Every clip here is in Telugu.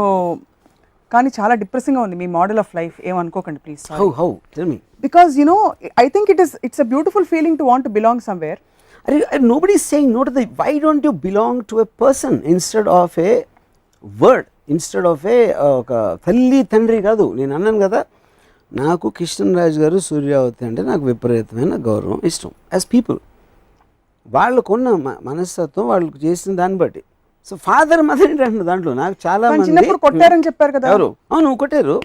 సో కానీ చాలా డిప్రెసింగ్గా ఉంది మీ మోడల్ ఆఫ్ లైఫ్. ఏమనుకోకండి please how how tell me because you know I think it is it's a beautiful feeling to want to belong somewhere. అరే nobody saying not the why don't you belong to a person instead of a word instead of a ఒక తల్లి తండ్రి కాదు. నేను అన్నాను కదా నాకు కృష్ణరాజు గారు సూర్యావతి అంటే నాకు విపరీతమైన గౌరవం ఇష్టం. యాజ్ పీపుల్ వాళ్ళకున్న మనస్తత్వం వాళ్ళకు చేసిన దాన్ని బట్టి. సో ఫాదర్ మదర్ ఏంటంటే దాంట్లో నాకు చాలా చిన్నప్పుడు కొట్టారని చెప్పారు కదా. ఎవరు? అవును కొట్టారు.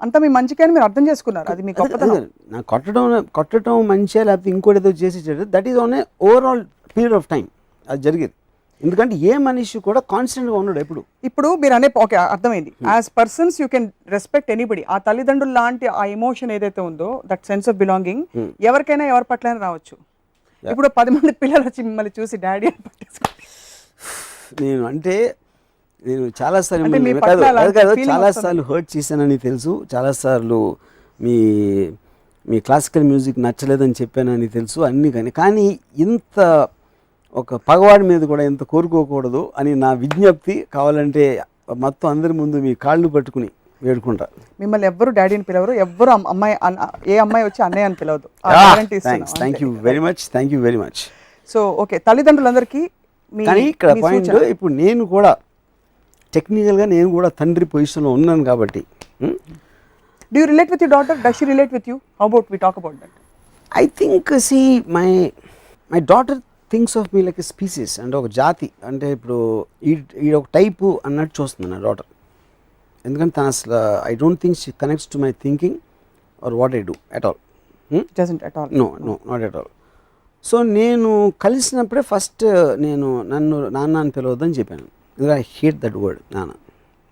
అంతా మీ మంచికే అని మీరు అర్థం చేసుకున్నారు. అది మీ అదే- గొప్పతనం. అదే, నాకు కొట్టడం కొట్టడం మంచిగా లేకపోతే ఇంకోటి ఏదో చేసి that is on a overall period of time అది జరిగేది. ఎందుకంటే ఏ మనిషి కూడా కాన్స్టెంట్గా ఉన్నాడు ఎప్పుడు. ఇప్పుడు మీరు అనే ఓకే అర్థమైంది. As persons you can respect anybody ఆ తల్లిదండ్రులు లాంటి ఆ ఎమోషన్ ఏదైతే ఉందో దట్ సెన్స్ ఆఫ్ బిలాంగింగ్ ఎవరికైనా ఎవరి పట్లైనా రావచ్చు. ఇప్పుడు పది మంది పిల్లలు వచ్చి మిమ్మల్ని చూసి డాడీ అని నేను అంటే నేను చాలాసార్లు కాదు, feeling చాలాసార్లు హర్ట్ చేశానని తెలుసు చాలాసార్లు మీ మీ క్లాసికల్ మ్యూజిక్ నచ్చలేదని చెప్పానని తెలుసు అన్నీ కానీ కానీ ఇంత ఒక పగవాడి మీద కూడా ఇంత కోరుకోకూడదు అని నా విజ్ఞప్తి కావాలంటే మొత్తం అందరి ముందు మీ కాళ్ళు పట్టుకుని వేడుకుంటా. మిమ్మల్ని ఎవ్వరు డాడీ అని పిలవరు ఎవ్వరు అమ్- అమ్మాయి ఏ అమ్మాయి వచ్చి అన్నయ్య అని పిలవదు ఆ guarantee ఇస్తున్నాం. Thanks thank you very much thank you very much so okay తల్లిదండ్రులందరికీ కానీ ఇక్కడ పాయింట్. ఇప్పుడు నేను కూడా టెక్నికల్గా నేను కూడా తండ్రి పొజిషన్లో ఉన్నాను కాబట్టి with your daughter? Does she relate with you? How about we talk about that? I think see my my daughter thinks of me like species అంటే ఒక జాతి అంటే ఇప్పుడు ఈ ఈ ఒక టైపు అన్నట్టు చూస్తుంది నా డాటర్ ఎందుకంటే తను అసలు I don't think she connects to my thinking or what I do at all doesn't at all. No no not at all so నేను కలిసినప్పుడే ఫస్ట్ నేను నన్ను నాన్న అని పిలవద్దని చెప్పాను. ఇది ఐ హేట్ దట్ వర్డ్ నాన్న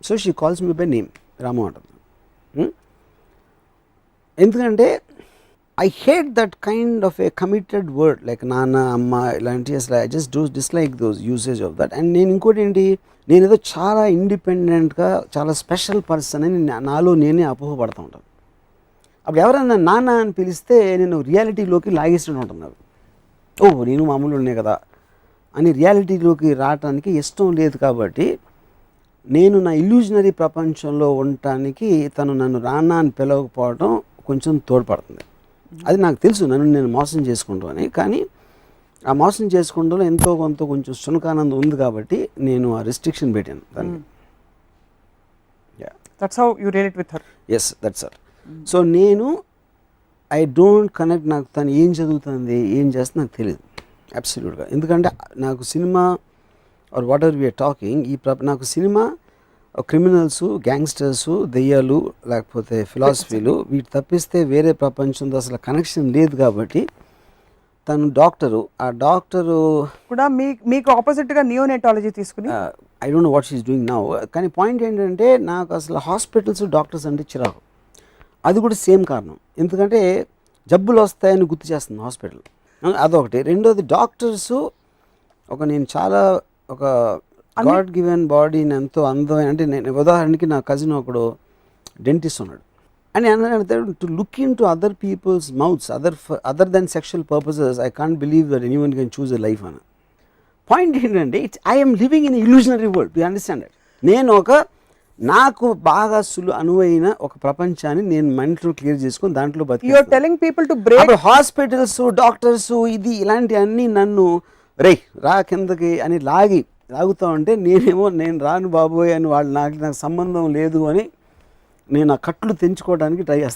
so she calls me by name Ramu అంటుంది ఎందుకంటే I hate that kind of a committed word like నాన్న అమ్మ ఇలాంటి అసలు I just does dislike those usage of that and నేను ఇంకోటి ఏంటి నేను ఏదో చాలా ఇండిపెండెంట్గా చాలా స్పెషల్ పర్సన్ అని నాలో నేనే అపోహపడుతూ ఉంటాను. అప్పుడు ఎవరైనా నాన్న అని పిలిస్తే నేను రియాలిటీలోకి లాగేస్తూ ఉంటున్నారు ఓ నేను మామూలు ఉన్నాయి కదా. అని రియాలిటీలోకి రావటానికి ఇష్టం లేదు కాబట్టి నేను నా ఇల్యూజనరీ ప్రపంచంలో ఉండటానికి తను నన్ను నాన్న అని పిలవకపోవడం కొంచెం తోడ్పడుతుంది. అది నాకు తెలుసు నన్ను నేను మోసం చేసుకుంటామని కానీ ఆ మోసం చేసుకోవడంలో ఎంతో కొంత కొంచెం సునకానందం ఉంది కాబట్టి నేను ఆ రెస్ట్రిక్షన్ పెట్టాను దాన్ని yeah That's how you relate with her. Yes that's or so నేను ఐ డోంట్ కనెక్ట్ నాకు తను ఏం చదువుతుంది ఏం చేస్తుంది నాకు తెలియదు అబ్సల్యూట్గా ఎందుకంటే నాకు cinema or what we're talking ఈ ప్ర నాకు సినిమా క్రిమినల్స్ గ్యాంగ్స్టర్స్ దెయ్యాలు లేకపోతే ఫిలాసఫీలు వీటి తప్పిస్తే వేరే ప్రపంచంతో అసలు కనెక్షన్ లేదు కాబట్టి తను డాక్టరు ఆ డాక్టరు కూడా మీ మీకు ఆపోజిట్గా నియోనేటాలజీ తీసుకుని? I don't know what she's doing now కానీ పాయింట్ ఏంటంటే నాకు అసలు హాస్పిటల్స్ డాక్టర్స్ అంటే చిరాకు. అది కూడా సేమ్ కారణం. ఎందుకంటే జబ్బులు వస్తాయని గుర్తు చేస్తుంది హాస్పిటల్. అదొకటి. రెండోది డాక్టర్స్ ఒక నేను చాలా ఒక గాడ్ గివెన్ బాడీని ఎంతో అందమైన అంటే నేను ఉదాహరణకి నా కజిన్ ఒకడు డెంటిస్ట్ ఉన్నాడు. అని అన్నాడు to look into other people's mouths other other than sexual purposes I can't believe that anyone can choose a life అని. పాయింట్ ఏంటంటే it's I'm living in illusionary world you understand నేను ఒక నాకు బాగా సులు అనువైన ఒక ప్రపంచాన్ని నేను మైండ్లో క్లియర్ చేసుకొని దాంట్లో బతికి telling people to break hospitals doctors ఇది ఇలాంటివన్నీ నన్ను రేయ్ రా కిందకి అని లాగి లాగుతా ఉంటే నేనేమో నేను రాను బాబోయ్ అని వాళ్ళు నాకు నాకు సంబంధం లేదు అని నేను ఆ కట్లు తెంచుకోవడానికి ట్రై చేస్తాను